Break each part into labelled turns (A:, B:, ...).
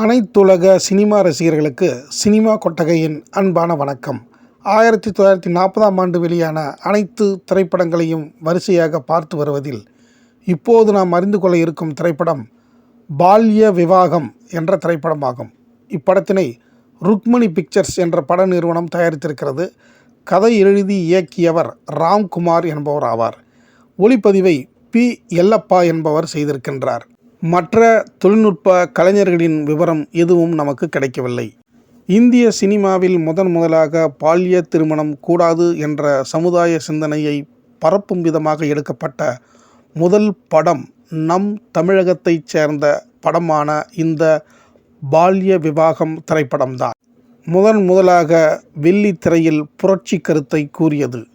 A: அனைத்துலக சினிமா ரசிகர்களுக்கு சினிமா கொட்டகையின் அன்பான வணக்கம். ஆயிரத்தி தொள்ளாயிரத்தி நாற்பதாம் ஆண்டு வெளியான அனைத்து திரைப்படங்களையும் வரிசையாக பார்த்து வருவதில் இப்போது நாம் அறிந்து கொள்ள இருக்கும் திரைப்படம் பால்ய விவாகம் என்ற திரைப்படமாகும். இப்படத்தினை ருக்மணி பிக்சர்ஸ் என்ற பட நிறுவனம் தயாரித்திருக்கிறது. கதை எழுதி இயக்கியவர் ராம்குமார் என்பவர் ஆவார் ஒளிப்பதிவை பி எல்லப்பா என்பவர் செய்திருக்கின்றார். மற்ற தொழில்நுட்ப கலைஞர்களின் விவரம் எதுவும் நமக்கு கிடைக்கவில்லை. இந்திய சினிமாவில் முதன் முதலாக பால்ய திருமணம் கூடாது என்ற சமுதாய சிந்தனையை பரப்பும் விதமாக எடுக்கப்பட்ட முதல் படம் நம் தமிழகத்தைச் சேர்ந்த படமான இந்த பால்ய விவாகம் திரைப்படம்தான். முதன் முதலாக வெள்ளி திரையில் புரட்சி கருத்தை கூறியது.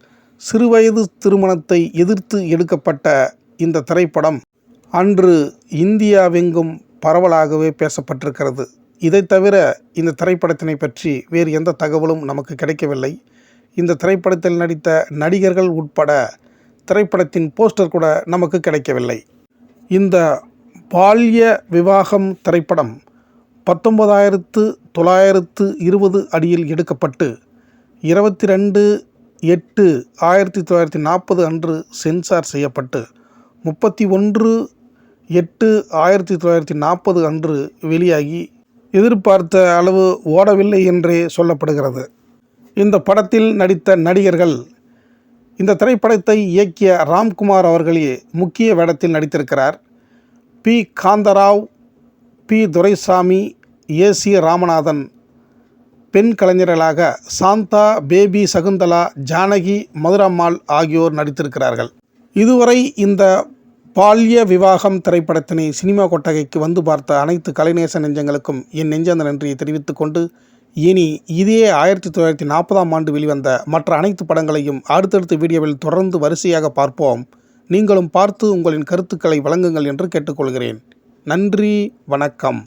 A: சிறுவயது திருமணத்தை எதிர்த்து எடுக்கப்பட்ட இந்த திரைப்படம் அன்று இந்தியாவெங்கும் பரவலாகவே பேசப்பட்டிருக்கிறது. இதை தவிர இந்த திரைப்படத்தினை பற்றி வேறு எந்த தகவலும் நமக்கு கிடைக்கவில்லை. இந்த திரைப்படத்தில் நடித்த நடிகர்கள் உட்பட திரைப்படத்தின் போஸ்டர் கூட நமக்கு கிடைக்கவில்லை. இந்த பால்ய விவாகம் திரைப்படம் பத்தொன்பதாயிரத்து தொள்ளாயிரத்து இருபது அடியில் எடுக்கப்பட்டு இருபத்தி ரெண்டு எட்டு ஆயிரத்தி தொள்ளாயிரத்தி நாற்பது அன்று சென்சார் செய்யப்பட்டு முப்பத்தி ஒன்று எட்டு ஆயிரத்தி தொள்ளாயிரத்தி நாற்பது அன்று வெளியாகி எதிர்பார்த்த அளவு ஓடவில்லை என்றே சொல்லப்படுகிறது. இந்த படத்தில் நடித்த நடிகர்கள் இந்த திரைப்படத்தை இயக்கிய ராம்குமார் அவர்களே முக்கிய வேடத்தில் நடித்திருக்கிறார். P. Kantharao P. Duraisamy A. C. Ramanathan பெண் கலைஞர்களாக சாந்தா பேபி சகுந்தலா ஜானகி மதுரம்மாள் ஆகியோர் நடித்திருக்கிறார்கள். இதுவரை இந்த பால்ய விவாகம் திரைப்படத்தினை சினிமா கொட்டகைக்கு வந்து பார்த்த அனைத்து கலைநேச நெஞ்சங்களுக்கும் என் நெஞ்சந்த நன்றியை தெரிவித்துக் கொண்டு இனி இதே ஆயிரத்தி தொள்ளாயிரத்தி நாற்பதாம் ஆண்டு வெளிவந்த மற்ற அனைத்து படங்களையும் அடுத்தடுத்த வீடியோவில் தொடர்ந்து வரிசையாக பார்ப்போம். நீங்களும் பார்த்து உங்களின் கருத்துக்களை வழங்குங்கள் என்று கேட்டுக்கொள்கிறேன். நன்றி வணக்கம்.